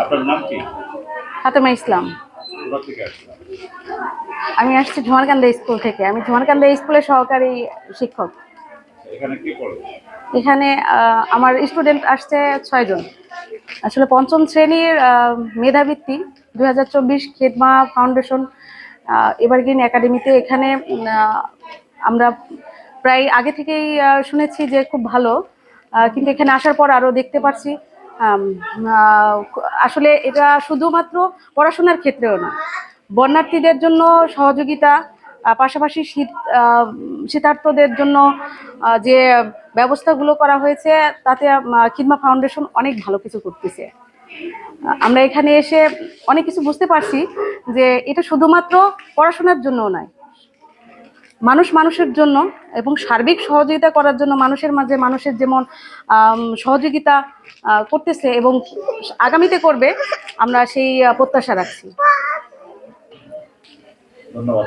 আপনার নাম কি? ফাতেমা ইসলাম। আমি আসছি ঝুমারকান্দা স্কুল থেকে। আমি ঝুমারকান্দা স্কুলের সহকারী শিক্ষক। এখানে কি করেন এখানে আমার স্টুডেন্ট আসছে ছয়জন আসলে পঞ্চম শ্রেণির মেধাবৃত্তি দু হাজার চব্বিশ খেদমা ফাউন্ডেশন এভারগ্রিন একাডেমিতে। এখানে আমরা প্রায় আগে থেকেই শুনেছি যে খুব ভালো। কিন্তু এখানে আসার পর আরও দেখতে পাচ্ছি আসলে এটা শুধুমাত্র পড়াশোনার ক্ষেত্রেও না। বন্যার্থীদের জন্য সহযোগিতা পাশাপাশি শীত শীতার্থদের জন্য যে ব্যবস্থাগুলো করা হয়েছে, তাতে খিদমা ফাউন্ডেশন অনেক ভালো কিছু করতেছে। আমরা এখানে এসে অনেক কিছু বুঝতে পারছি যে এটা শুধুমাত্র পড়াশোনার জন্য নয় মানুষ মানুষের জন্য এবং সার্বিক সহযোগিতা করার জন্য মানুষের মাঝে মানুষের যেমন সহযোগিতা করতেছে এবং আগামীতে করবে, আমরা সেই প্রত্যাশা রাখছি। ধন্যবাদ